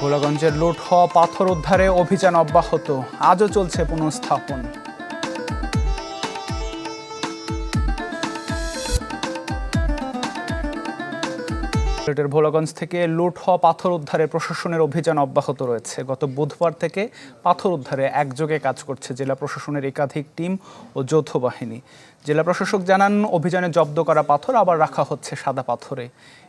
ভোলাগঞ্জের লুট হওয়া পাথর উদ্ধারে অভিযান অব্যাহত। আজও চলছে পুনঃস্থাপন। সিলেটের ভোলাগঞ্জ থেকে লুট হওয়া পাথর উদ্ধারে প্রশাসনের অভিযান অব্যাহত রয়েছে। গত বুধবার থেকে পাথর উদ্ধারে একযোগে কাজ করছে জেলা প্রশাসনের একাধিক টিম ও যৌথ বাহিনী। জেলা প্রশাসক জানান, অভিযানে জব্দ করা পাথর আবার রাখা হচ্ছে সাদা পাথরে।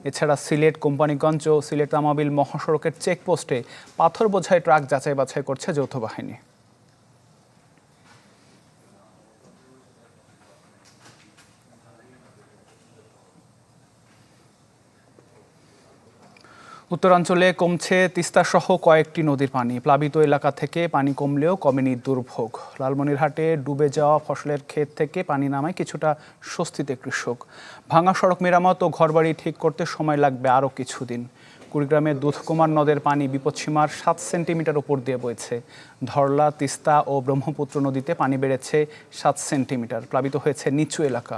এছাড়া সিলেট কোম্পানিগঞ্জ ও সিলেট তামাবিল মহাসড়কের চেকপোস্টে পাথর বোঝাই ট্রাক যাচাই বাছাই করছে যৌথ বাহিনী। উত্তরাঞ্চলে কমছে তিস্তাসহ কয়েকটি নদীর পানি। প্লাবিত এলাকা থেকে পানি কমলেও কমেনি দুর্ভোগ। লালমনিরহাটে ডুবে যাওয়া ফসলের ক্ষেত থেকে পানি নামায় কিছুটা স্বস্তিতে কৃষক। ভাঙা সড়ক মেরামত ও ঘরবাড়ি ঠিক করতে সময় লাগবে আরও কিছুদিন। কুড়িগ্রামের দুধকুমার নদের পানি বিপদসীমার সাত সেন্টিমিটার উপর দিয়ে বইছে। ধরলা, তিস্তা ও ব্রহ্মপুত্র নদীতে পানি বেড়েছে সাত সেন্টিমিটার। প্লাবিত হয়েছে নিচু এলাকা।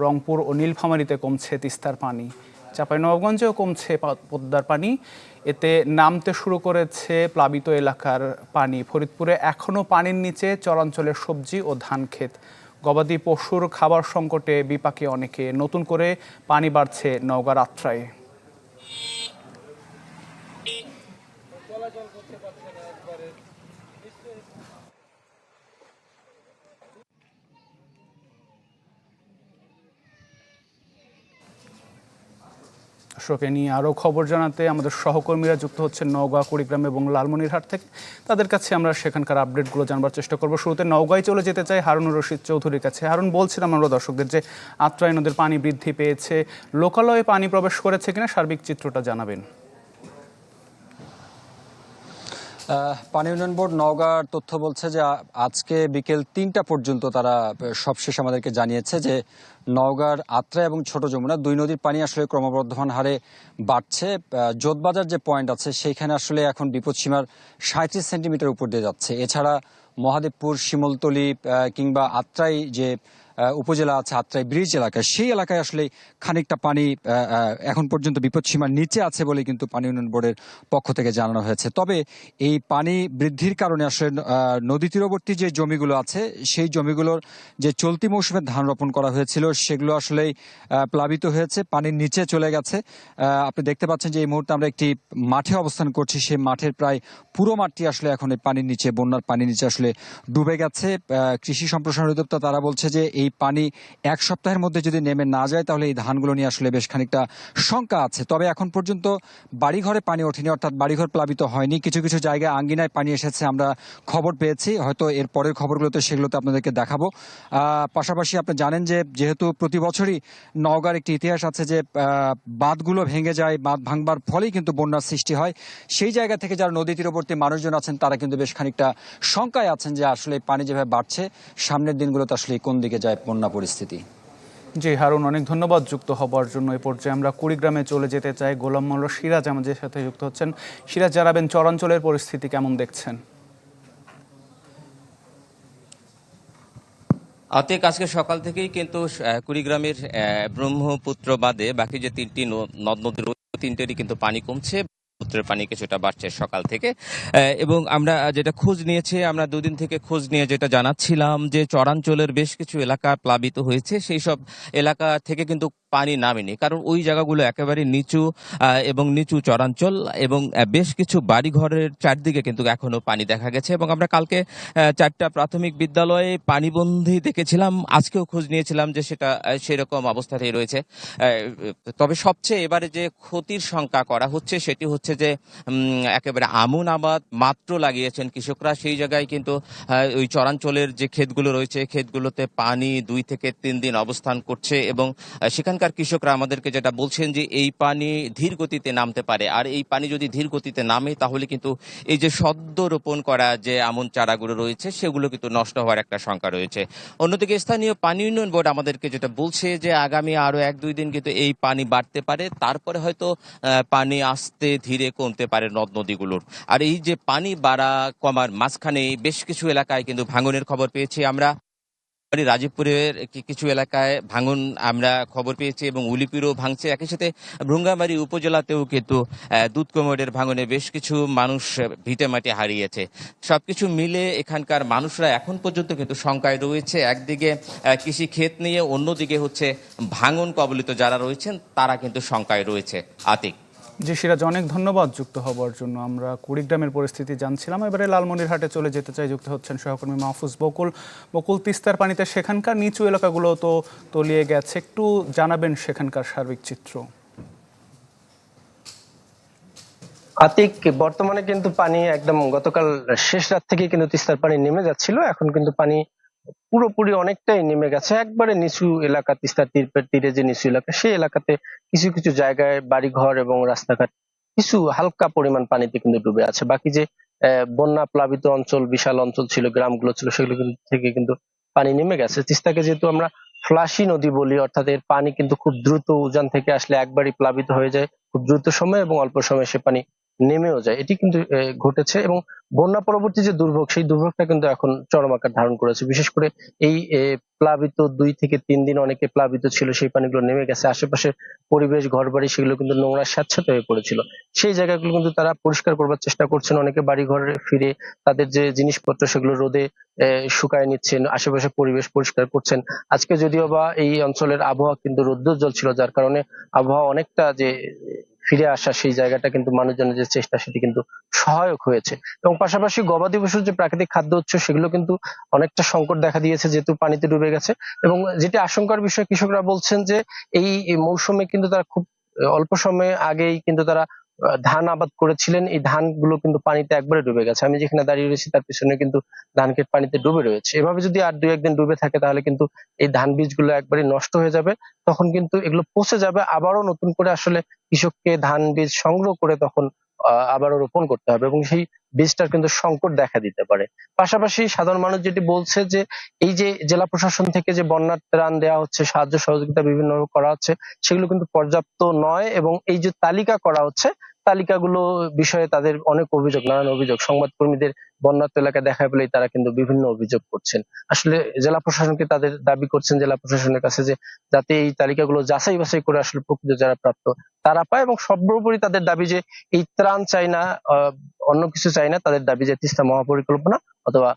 রংপুর ও নীলফামারীতে কমছে তিস্তার পানি। চাঁপাইনবাবগঞ্জেও কমছে পদ্মার পানি। এতে নামতে শুরু করেছে প্লাবিত এলাকার পানি। ফরিদপুরে এখনও পানির নিচে চরাঞ্চলের সবজি ও ধান ক্ষেত। গবাদি পশুর খাবার সংকটে বিপাকে অনেকে। নতুন করে পানি বাড়ছে নওগাঁ আত্রায়। দর্শকে নিয়ে আরও খবর জানাতে আমাদের সহকর্মীরা যুক্ত হচ্ছেন নওগাঁ, কুড়িগ্রাম এবং লালমনিরহাট থেকে। তাদের কাছে আমরা সেখানকার আপডেটগুলো জানবার চেষ্টা করব। শুরুতে নওগাঁয় চলে যেতে চাই হারুনুর রশিদ চৌধুরীর কাছে। হারুন, বলছিলাম আমরা দর্শকদের যে আত্রাই নদীর পানি বৃদ্ধি পেয়েছে, লোকালয়ে পানি প্রবেশ করেছে কিনা সার্বিক চিত্রটা জানাবেন। পানি উন্নয়ন বোর্ড নওগাঁর তথ্য বলছে যে আজকে বিকেল তিনটা পর্যন্ত তারা সবশেষ আমাদেরকে জানিয়েছে যে নওগাঁর আত্রা এবং ছোট যমুনা দুই নদীর পানি আসলে ক্রমবর্ধমান হারে বাড়ছে। জোতবাজার যে পয়েন্ট আছে সেইখানে আসলে এখন বিপদসীমার সাঁত্রিশ সেন্টিমিটার উপর দিয়ে যাচ্ছে। এছাড়া মহাদেবপুর, শিমলতলি কিংবা আত্রাই যে উপজেলা আছে আত্রাই ব্রিজ এলাকায়। সেই এলাকায় আসলে খানিকটা পানি এখন পর্যন্ত বিপদসীমার নিচে আছে বলে কিন্তু পানি উন্নয়ন বোর্ডের পক্ষ থেকে জানানো হয়েছে। তবে এই পানি বৃদ্ধির কারণে আসলে নদী তীরবর্তী যে জমিগুলো আছে, সেই জমিগুলোর যে চলতি মৌসুমে ধান রোপণ করা হয়েছিল, সেগুলো আসলেই প্লাবিত হয়েছে, পানির নিচে চলে গেছে। আপনি দেখতে পাচ্ছেন যে এই মুহূর্তে আমরা একটি মাঠে অবস্থান করছি। সেই মাঠের প্রায় পুরো মাঠটি আসলে এখন এই পানির নিচে, বন্যার পানির নিচে আসলে ডুবে গেছে। কৃষি সম্প্রসারণ অধিদপ্তর তারা বলছে যে এই পানি এক সপ্তাহের মধ্যে যদি নেমে না যায়, তাহলে এই ধানগুলো নিয়ে আসলে বেশ খানিকটা শঙ্কা আছে। তবে এখন পর্যন্ত বাড়িঘরে পানি ওঠেনি, অর্থাৎ বাড়িঘর প্লাবিত হয়নি। কিছু কিছু জায়গায় আঙ্গিনায় পানি এসেছে, আমরা খবর পেয়েছি। হয়তো এর পরের খবরগুলোতে সেগুলোতে আপনাদেরকে দেখাবো। পাশাপাশি আপনি জানেন যে, যেহেতু প্রতি বছরই নওগাঁর একটি ইতিহাস আছে যে বাঁধগুলো ভেঙে যায়, বাঁধ ভাঙবার ফলেই কিন্তু বন্যার সৃষ্টি হয়। সেই জায়গা থেকে যারা নদী তীরবর্তী মানুষজন আছেন, তারা কিন্তু বেশ খানিকটা শঙ্কায় আছেন যে, আসলে পানি যেভাবে বাড়ছে, সামনের দিনগুলোতে আসলে কোন দিকে যায়। বন্যা পরিস্থিতি। জি হারুন অনেক ধন্যবাদ যুক্ত হবার জন্য। এই পর্যায়ে আমরা কুড়িগ্রামে চলে যেতে চাই। গোলাম মোল্লা সিরাজ আমাদের সাথে যুক্ত হচ্ছেন। সিরাজ জানাবেন চরাঞ্চলের পরিস্থিতি কেমন দেখছেন? অতএব আজকে সকাল থেকেই কিন্তু আহ, কুড়িগ্রামের আহ, ব্রহ্মপুত্র বাদে বাকি যে তিনটি নদ নদীর ওই তিনটেরই কিন্তু পানি কমছে। ব্রহ্মপুত্রের পানি কিছুটা বাড়ছে সকাল থেকে। এবং আমরা যেটা খোঁজ নিয়েছি, আমরা দুদিন থেকে খোঁজ নিয়ে যেটা জানাচ্ছিলাম যে চরাঞ্চলের বেশ কিছু এলাকা প্লাবিত হয়েছে। সেই সব এলাকা থেকে কিন্তু পানি নামেনি। কারণ ওই জায়গাগুলো একেবারে নিচু এবং নিচু চরাঞ্চল এবং বেশ কিছু বাড়িঘরের চারদিকে কিন্তু এখনও পানি দেখা গেছে। এবং আমরা কালকে চারটা প্রাথমিক বিদ্যালয়ে পানিবন্দী দেখেছিলাম। আজকেও খোঁজ নিয়েছিলাম যে সেটা সেরকম অবস্থাতেই রয়েছে। তবে সবচেয়ে এবারে যে ক্ষতির সংখ্যা করা হচ্ছে, সেটি হচ্ছে যে উম, একেবারে আমন আবাদ মাত্র লাগিয়েছেন কৃষকরা সেই জায়গায় কিন্তু ওই চরাঞ্চলের যে ক্ষেতগুলো রয়েছে ক্ষেতগুলোতে পানি দুই থেকে তিন দিন অবস্থান করছে এবং সেখানকার কৃষকরা আমাদেরকে যেটা বলছেন যে এই পানি ধীর গতিতে নামতে পারে। আর এই পানি যদি ধীর গতিতে নামে তাহলে কিন্তু এই যে সদ্য রোপণ করা যে আমন চারাগুলো রয়েছে সেগুলো কিন্তু নষ্ট হওয়ার একটা শঙ্কা রয়েছে। অন্যদিকে স্থানীয় পানি উন্নয়ন বোর্ড আমাদেরকে যেটা বলছে যে আগামী আরও এক দুই দিন কিন্তু এই পানি বাড়তে পারে। তারপরে হয়তো পানি আস্তে ধীরে কমতে পারে নদ নদীগুলোর। আর এই যে পানি বাড়া কমার মাঝখানে বেশ কিছু এলাকায় কিন্তু ভাঙনের খবর পেয়েছি আমরা। রাজীবপুরের কিছু এলাকায় ভাঙন আমরা খবর পেয়েছি এবং উলিপিরও ভাঙছে। একই সাথে ভ্রুঙ্গামারী উপজেলাতেও কিন্তু দুধকোমরের ভাঙনে বেশ কিছু মানুষ ভিটে মাটি হারিয়েছে। সবকিছু মিলে এখানকার মানুষরা এখন পর্যন্ত কিন্তু শঙ্কায় রয়েছে। একদিকে কৃষি ক্ষেত নিয়ে অন্যদিকে হচ্ছে ভাঙন কবলিত যারা রয়েছেন, তারা কিন্তু শঙ্কায় রয়েছে। আতিক। জি, সিরাজ, অনেক ধন্যবাদ যুক্ত হবার জন্য। আমরা কুড়িগ্রামের পরিস্থিতি জানছিলাম। এবারে লালমনিরহাটে চলে যেতে চাই যুক্ত হচ্ছেন সহকর্মী মাহফুজ বকুল। বকুল, তিস্তার পানিতে সেখানকার নিচু এলাকাগুলো তো তলিয়ে গেছে। একটু জানাবেন সেখানকার সার্বিক চিত্র। আতিক, বর্তমানে কিন্তু পানি একদম গতকাল শেষ রাত থেকে কিন্তু তিস্তার পানি নেমে যাচ্ছিল। এখন কিন্তু পানি পুরোপুরি অনেকটাই নেমে গেছে। একবারে নিচু এলাকা তিস্তার তীরের তীরে যে নিচু এলাকা, সেই এলাকাতে কিছু কিছু জায়গায় বাড়িঘর এবং রাস্তাঘাট, কিছু হালকা পরিমাণ পানিতে কিন্তু ডুবে আছে। বাকি যে বন্যা প্লাবিত অঞ্চল, বিশাল অঞ্চল ছিল, গ্রামগুলো ছিল, সেগুলো থেকে কিন্তু পানি নেমে গেছে। তিস্তাকে যেহেতু আমরা ফ্লাশি নদী বলি, অর্থাৎ এর পানি কিন্তু খুব দ্রুত উজান থেকে আসলে একবারই প্লাবিত হয়ে যায়, খুব দ্রুত সময় এবং অল্প সময়ে সে পানি নেমেও যায়। এটি কিন্তু ঘটেছে এবং বন্যা পরবর্তী যে দুর্ভোগ, সেই দুর্ভোগটা কিন্তু এখন চরম আকার ধারণ করেছে। বিশেষ করে এই প্লাবিত দুই থেকে তিন দিন অনেকে প্লাবিত ছিল, সেই পানিগুলো নেমে গেছে। আশেপাশে পরিবেশ, ঘরবাড়ি, সেগুলো কিন্তু নোংরা স্যাঁতসেঁতে হয়ে পড়েছিল। সেই জায়গাগুলো কিন্তু তারা পরিষ্কার করবার চেষ্টা করছেন। অনেকে বাড়ি ঘরে ফিরে তাদের যে জিনিসপত্র, সেগুলো রোদে শুকায় নিচ্ছেন। আশেপাশে পরিবেশ পরিষ্কার করছেন। আজকে যদিও বা এই অঞ্চলের আবহাওয়া কিন্তু রৌদ্রোজ্জ্বল ছিল, যার কারণে আবহাওয়া অনেকটা যে ফিরে আসা সেই জায়গাটা কিন্তু মানুষজনের যে চেষ্টা, সেটি কিন্তু সহায়ক হয়েছে। এবং পাশাপাশি গবাদি পশুর যে প্রাকৃতিক খাদ্য উৎস, সেগুলো কিন্তু অনেকটা সংকট দেখা দিয়েছে, যেহেতু পানিতে ডুবে গেছে। এবং যেটি আশঙ্কার বিষয়, কৃষকরা বলছেন যে এই মৌসুমে কিন্তু তারা খুব অল্প সময়ে আগেই কিন্তু তারা ধান আবাদ করেছিলেন, এই ধানগুলো কিন্তু পানিতে একবারে ডুবে গেছে। আমি যেখানে দাঁড়িয়ে রয়েছি তার পিছনে কিন্তু ধান ক্ষেত পানিতে ডুবে রয়েছে। এভাবে যদি আর দু একদিন ডুবে থাকে, তাহলে কিন্তু এই ধান বীজগুলো একবারে নষ্ট হয়ে যাবে। তখন কিন্তু এগুলো পচে যাবে। আবারও নতুন করে আসলে কৃষককে ধান বীজ সংগ্রহ করে তখন আবারও রোপণ করতে হবে এবং সেই বীজটার কিন্তু সংকট দেখা দিতে পারে। পাশাপাশি সাধারণ মানুষ যেটি বলছে যে, এই যে জেলা প্রশাসন থেকে যে বন্যার ত্রাণ দেওয়া হচ্ছে, সাহায্য সহযোগিতা বিভিন্ন করা হচ্ছে, সেগুলো কিন্তু পর্যাপ্ত নয় এবং এই যে তালিকা করা হচ্ছে তালিকাগুলো বিষয়ে তাদের অনেক অভিযোগ, নানান অভিযোগ। সংবাদকর্মীদের বন্যার্ত এলাকায় দেখা পেলেই তারা কিন্তু বিভিন্ন অভিযোগ করছেন। আসলে জেলা প্রশাসনকে তাদের দাবি করছেন জেলা প্রশাসনের কাছে যে, যাতে এই তালিকাগুলো যাচাই বাছাই করে আসলে প্রকৃত যারা প্রাপ্ত, তারা পায় এবং সর্বোপরি তাদের দাবি যে, এই ত্রাণ চাই না অন্য কিছু চাই না, তাদের দাবি যে, তিস্তা মহাপরিকল্পনা অথবা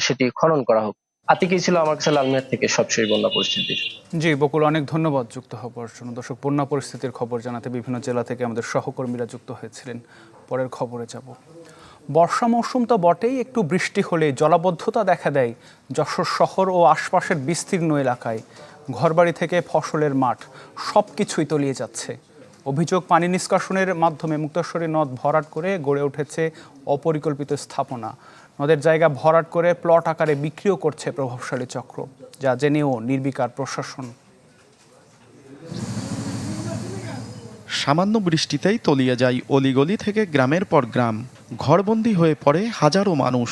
সেটি খনন করা হোক। আতিকেই ছিল আমার কাছে লালমিয়ার থেকে সবশেষ বন্যা পরিস্থিতির? জি, বকুল, অনেক ধন্যবাদ যুক্ত হবার জন্য দর্শক, বন্যা পরিস্থিতির খবর জানাতে বিভিন্ন জেলা থেকে আমাদের সহকর্মীরা যুক্ত হয়েছিলেন। পরের খবরে যাব। বর্ষা মৌসুম তো বটেই, একটু বৃষ্টি হলে জলাবদ্ধতা দেখা দেয় যশোর শহর ও আশপাশের বিস্তীর্ণ এলাকায়। ঘরবাড়ি থেকে ফসলের মাঠ সব কিছুই তলিয়ে যাচ্ছে। অভিযোগ, পানি নিষ্কাশনের মাধ্যমে মুক্তেশ্বরী নদ ভরাট করে গড়ে উঠেছে অপরিকল্পিত স্থাপনা। নদের জায়গা ভরাট করে প্লট আকারে বিক্রিও করছে প্রভাবশালী চক্র, যা জেনেও নির্বিকার প্রশাসন। সামান্য বৃষ্টিতেই তলিয়ে যায় অলিগলি থেকে গ্রামের পর গ্রাম। ঘরবন্দি হয়ে পড়ে হাজারো মানুষ।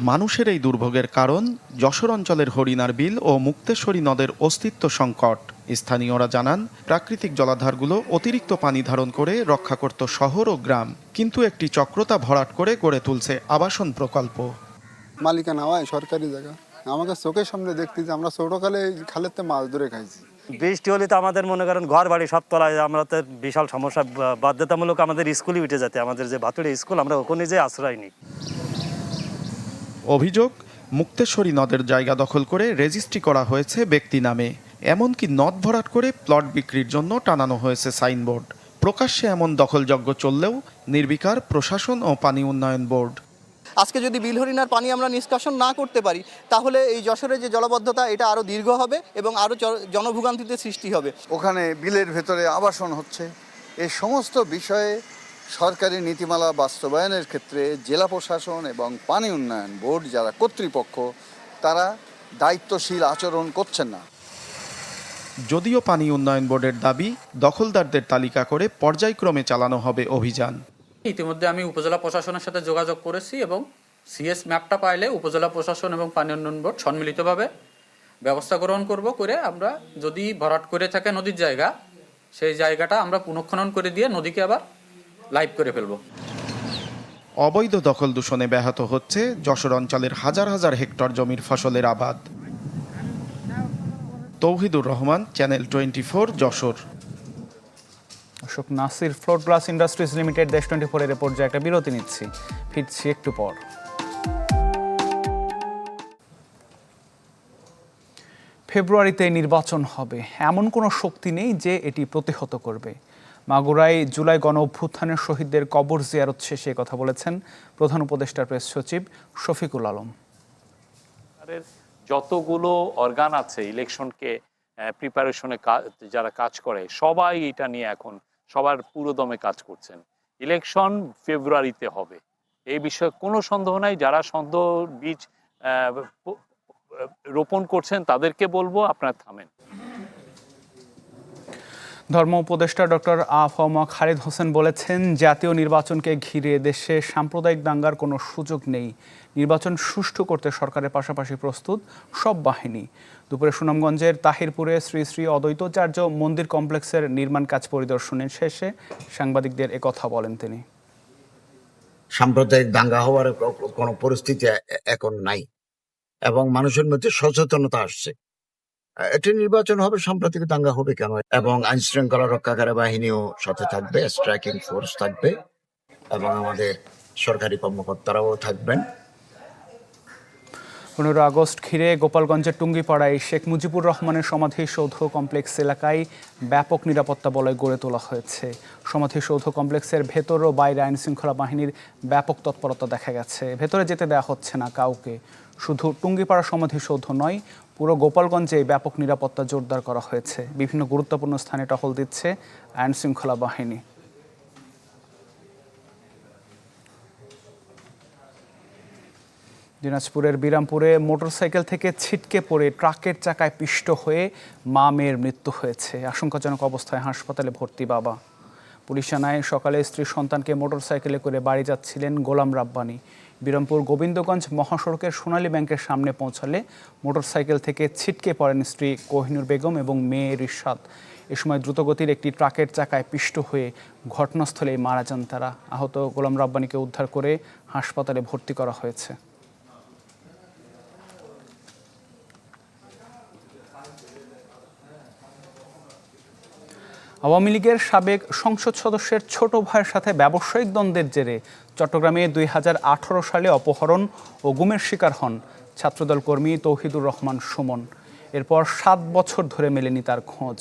মানুষের এই দুর্ভোগের কারণ যশোর অঞ্চলের হরিণার বিল ও মুক্তেশ্বরী নদের অস্তিত্ব সংকট। স্থানীয়রা জানান প্রাকৃতিক জলাধারগুলো অতিরিক্ত পানি ধারণ করে রক্ষা করত শহর ও গ্রাম কিন্তু একটি চক্রতা ভরাট করে গড়ে তুলছে আবাসন প্রকল্প। মালিকানা হয় সরকারি জায়গা। আমাকে চোখের সামনে দেখতে যে আমরা ছোটকালে খালেতে মাছ ধরে খাইছি। বৃষ্টি হলে তো আমাদের মনে করেন ঘর বাড়ি সব তলায় আমরা তো বিশাল সমস্যা বা- বাধ্যতামূলক আমাদের স্কুলই উঠে যেতে। আমাদের যে ভাতুড়ি স্কুল আমরা ওখানে যে আশ্রয় নিই। অভিযোগ মুক্তেশ্বরী নদের জায়গা দখল করে রেজিস্ট্রি করা হয়েছে ব্যক্তি নামে। এমনকি নদ ভরাট করে প্লট বিক্রির জন্য টানানো হয়েছে সাইনবোর্ড। প্রকাশ্যে এমন দখলযজ্ঞ চললেও নির্বিকার প্রশাসন ও পানি উন্নয়ন বোর্ড। আজকে যদি বিলহরিণার পানি আমরা নিষ্কাশন না করতে পারি তাহলে এই যশোরের যে জলবদ্ধতা এটা আরও দীর্ঘ হবে এবং আরও জনভোগান্তিতে সৃষ্টি হবে। ওখানে বিলের ভেতরে আবাসন হচ্ছে। এই সমস্ত বিষয়ে সরকারি নীতিমালা বাস্তবায়নের ক্ষেত্রে জেলা প্রশাসন এবং পানি উন্নয়ন বোর্ড যারা কর্তৃপক্ষ তারা দায়িত্বশীল আচরণ করছেন না। যদিও পানি উন্নয়ন বোর্ডের দাবি দখলদারদের তালিকা করে পর্যায়ক্রমে চালানো হবে অভিযান। ইতিমধ্যে আমি উপজেলা প্রশাসনের সাথে যোগাযোগ করেছি এবং সিএস ম্যাপটা পাইলে উপজেলা প্রশাসন এবং পানি উন্নয়ন বোর্ড সম্মিলিতভাবে ব্যবস্থা গ্রহণ করব করে আমরা যদি ভরাট করে থাকে নদীর জায়গা সেই জায়গাটা আমরা পুনঃখনন করে দিয়ে নদীকে আবার লাইভ করে ফেলব। অবৈধ দখল দূষণে ব্যাহত হচ্ছে যশোর অঞ্চলের হাজার হাজার হেক্টর জমির ফসলের আবাদ। Touhidur Rahman channel twenty four Jessore. Ashok Nasir floor glass industries limited দেশ টোয়েন্টি ফোরের পর্যায়ে একটা বিরতি নিচ্ছি। ফিরছি একটু পর। ফেব্রুয়ারিতে নির্বাচন হবে। এমন কোনো শক্তি নেই যে এটি প্রতিহত করবে। মাগুরায় জুলাই গণ অভ্যুত্থানের শহীদদের কবর জিয়ারত শেষে কথা বলেছেন প্রধান উপদেষ্টার প্রেস সচিব শফিকুল আলম। যতগুলো অর্গান আছে ইলেকশনকে প্রিপারেশনে যারা কাজ করে, সবাই এটা নিয়ে এখন সবার পুরোদমে কাজ করছেন। ইলেকশন ফেব্রুয়ারিতে হবে। এই বিষয়ে কোনো সন্দেহ নাই। যারা সন্দেহ বীজ রোপণ করছেন তাদেরকে বলব আপনারা থামেন। ধর্ম উপদেষ্টা ডক্টর আফম খালিদ হোসেন বলেছেন, জাতীয় নির্বাচনকে ঘিরে দেশে সাম্প্রদায়িক দাঙ্গার কোনো সুযোগ নেই। নির্বাচন সুষ্ঠু করতে সরকারের পাশাপাশি প্রস্তুত সব বাহিনী। দুপুরে সুনামগঞ্জের তাহিরপুরে শ্রী শ্রী অদ্বৈতাচার্য মন্দির কমপ্লেক্সের নির্মাণ কাজ পরিদর্শনের শেষে সাংবাদিকদের একথা বলেন তিনি। সাম্প্রদায়িক দাঙ্গা হওয়ার কোনো পরিস্থিতি এখন নাই এবং মানুষের মধ্যে সচেতনতা আসছে। এটি নির্বাচন হবে সাম্প্রতিক দাঙ্গা হবে কেন? এবং আইন শৃঙ্খলা রক্ষাকারী বাহিনীও সাথে থাকবে স্ট্রাইকিং ফোর্স থাকবে এবং আমাদের সরকারি কর্মকর্তারাও থাকবেন। পনেরো আগস্ট ঘিরে গোপালগঞ্জের টুঙ্গিপাড়ায় শেখ মুজিবুর রহমানের সমাধিসৌধ কমপ্লেক্স এলাকায় ব্যাপক নিরাপত্তা বলয় গড়ে তোলা হয়েছে। সমাধিসৌধ কমপ্লেক্সের ভেতর ও বাইরে আইন শৃঙ্খলা বাহিনীর ব্যাপক তৎপরতা দেখা গেছে। ভেতরে যেতে দেওয়া হচ্ছে না কাউকে। শুধু টুঙ্গিপাড়া সমাধিসৌধ নয়, পুরো গোপালগঞ্জে ব্যাপক নিরাপত্তা জোরদার করা হয়েছে। বিভিন্ন গুরুত্বপূর্ণ স্থানে টহল দিচ্ছে আইন শৃঙ্খলা বাহিনী। দিনাজপুরের বিরামপুরে মোটরসাইকেল থেকে ছিটকে পড়ে ট্রাকের চাকায় পিষ্ট হয়ে মা মেয়ের মৃত্যু হয়েছে। আশঙ্কাজনক অবস্থায় হাসপাতালে ভর্তি বাবা। পুলিশ জানায়, সকালে স্ত্রী সন্তানকে মোটরসাইকেলে করে বাড়ি যাচ্ছিলেন গোলাম রাব্বানি। বিরামপুর গোবিন্দগঞ্জ মহাসড়কের সোনালী ব্যাংকের সামনে পৌঁছালে মোটরসাইকেল থেকে ছিটকে পড়েন স্ত্রী কোহিনুর বেগম এবং মেয়ে রিশাদ। এ সময় দ্রুতগতির একটি ট্রাকের চাকায় পিষ্ট হয়ে ঘটনাস্থলেই মারা যান তারা। আহত গোলাম রাব্বানিকে উদ্ধার করে হাসপাতালে ভর্তি করা হয়েছে। আওয়ামী লীগের সাবেক সংসদ সদস্যের ছোট ভাইয়ের সাথে ব্যবসায়িক দ্বন্দ্বের জেরে চট্টগ্রামে দুই হাজার আঠারো সালে অপহরণ ও গুমের শিকার হন ছাত্রদল কর্মী তৌহিদুর রহমান সুমন। এরপর সাত বছর ধরে মেলেনি তার খোঁজ।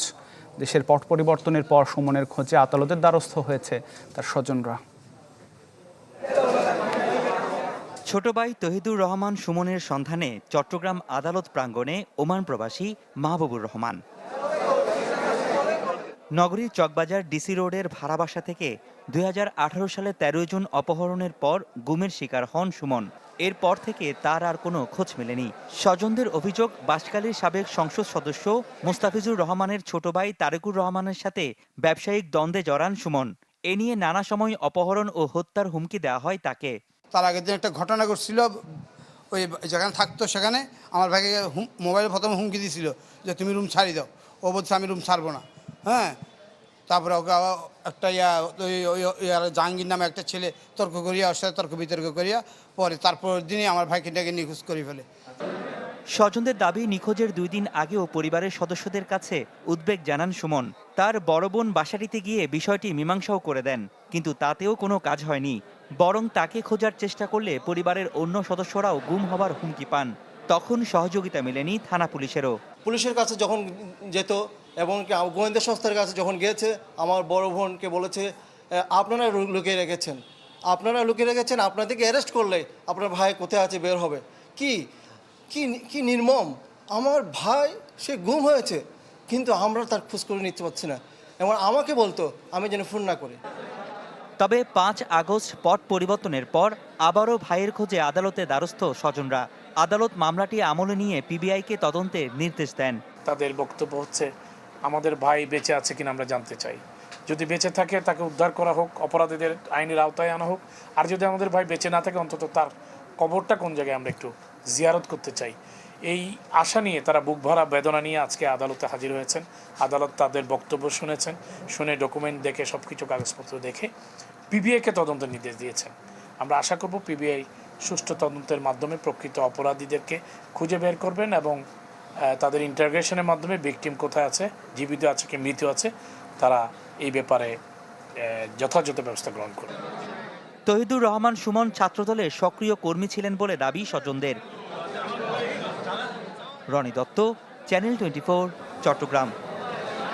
দেশের পট পরিবর্তনের পর সুমনের খোঁজে আদালতের দ্বারস্থ হয়েছে তার স্বজনরা। ছোট ভাই তহিদুর রহমান সুমনের সন্ধানে চট্টগ্রাম আদালত প্রাঙ্গণে ওমান প্রবাসী মাহবুবুর রহমান। নগরীর চকবাজার ডিসি রোডের ভাড়া বাসা থেকে দুই হাজার আঠারো সালে তেরো জুন অপহরণের পর গুমের শিকার হন সুমন। এরপর থেকে তার আর কোনো খোঁজ মেলেনি। স্বজনদের অভিযোগ, বাসকালীর সাবেক সংসদ সদস্য মুস্তাফিজুর রহমানের ছোট ভাই তারেকুর রহমানের সাথে ব্যবসায়িক দ্বন্দ্বে জড়ান সুমন। এ নিয়ে নানা সময় অপহরণ ও হত্যার হুমকি দেওয়া হয় তাকে। তার আগের দিন একটা ঘটনা ঘটছিল, ওই যেখানে থাকতো সেখানে আমার ভাইকে মোবাইলে প্রথমে হুমকি দিয়েছিল যে, তুমি রুম ছাড়ি দাও। ও বলছে, আমি রুম ছাড়বো না। হ্যাঁ? তারপরে ওকে একটা ইয়া জাহাঙ্গীর নামে একটা ছেলে তর্ক করিয়া ওর সাথে তর্ক বিতর্ক করিয়া পরে তারপর দিনই আমার ভাইকে ডেকে নিখোঁজ করে ফেলে। স্বজনদের দাবি নিখোঁজের দুই দিন আগেও পরিবারের সদস্যদের কাছে উদ্বেগ জানান সুমন। তার বড় বোন বাসাটিতে গিয়ে বিষয়টি মীমাংসাও করে দেন কিন্তু তাতেও কোনো কাজ হয়নি। বরং তাকে খোঁজার চেষ্টা করলে পরিবারের অন্য সদস্যরাও গুম হবার হুমকি পান। তখন সহযোগিতা মেলেনি থানা পুলিশেরও। পুলিশের কাছে যখন যেত এবং কি গোয়েন্দা সংস্থার কাছে যখন গিয়েছে আমার বড় বোনকে বলেছে আপনারা লুকিয়ে রেখেছেন। আপনারা লুকিয়ে রেখেছেন আপনাদেরকে অ্যারেস্ট করলে আপনার ভাই কোথায় আছে বের হবে। কি? কি কি নির্মম? আমার ভাই সে গুম হয়েছে কিন্তু আমরা তার খোঁজ করে নিতে পারছি না। এবং আমাকে বলতো আমি যেন ফোন না করি। তবে পাঁচ আগস্ট পট পরিবর্তনের পর আবারও ভাইয়ের খোঁজে আদালতে দ্বারস্থ স্বজনরা। আদালত মামলাটি আমলে নিয়ে পিবিআইকে তদন্তের নির্দেশ দেন। তাদের বক্তব্য হচ্ছে আমাদের ভাই বেঁচে আছে কিনা আমরা জানতে চাই। যদি বেঁচে থাকে, তাকে উদ্ধার করা হোক, অপরাধীদের আইনের আওতায় আনা হোক। আর যদি আমাদের ভাই বেঁচে না থাকে, অন্তত তার কবরটা কোন জায়গায় আমরা একটু জিয়ারত করতে চাই। এই আশা নিয়ে তারা বুক ভরা বেদনা নিয়ে আজকে আদালতে হাজির হয়েছেন। আদালত তাদের বক্তব্য শুনেছেন, শুনে ডকুমেন্ট দেখে সব কিছু কাগজপত্র দেখে পিবিআইকে তদন্তের নির্দেশ দিয়েছেন। আমরা আশা করব পিবিআই সুষ্ঠু তদন্তের মাধ্যমে প্রকৃত অপরাধীদেরকে খুঁজে বের করবেন এবং তাদের ইন্টারগ্রেশনের মাধ্যমে ভিকটিম কোথায় আছে, জীবিত আছে কি মৃত আছে, তারা এই ব্যাপারে যথাযথ ব্যবস্থা গ্রহণ করবে তহিদুর রহমান সুমন ছাত্রদলের সক্রিয় কর্মী ছিলেন বলে দাবি স্বজনদের। Roni Dutta channel twenty Chittagong.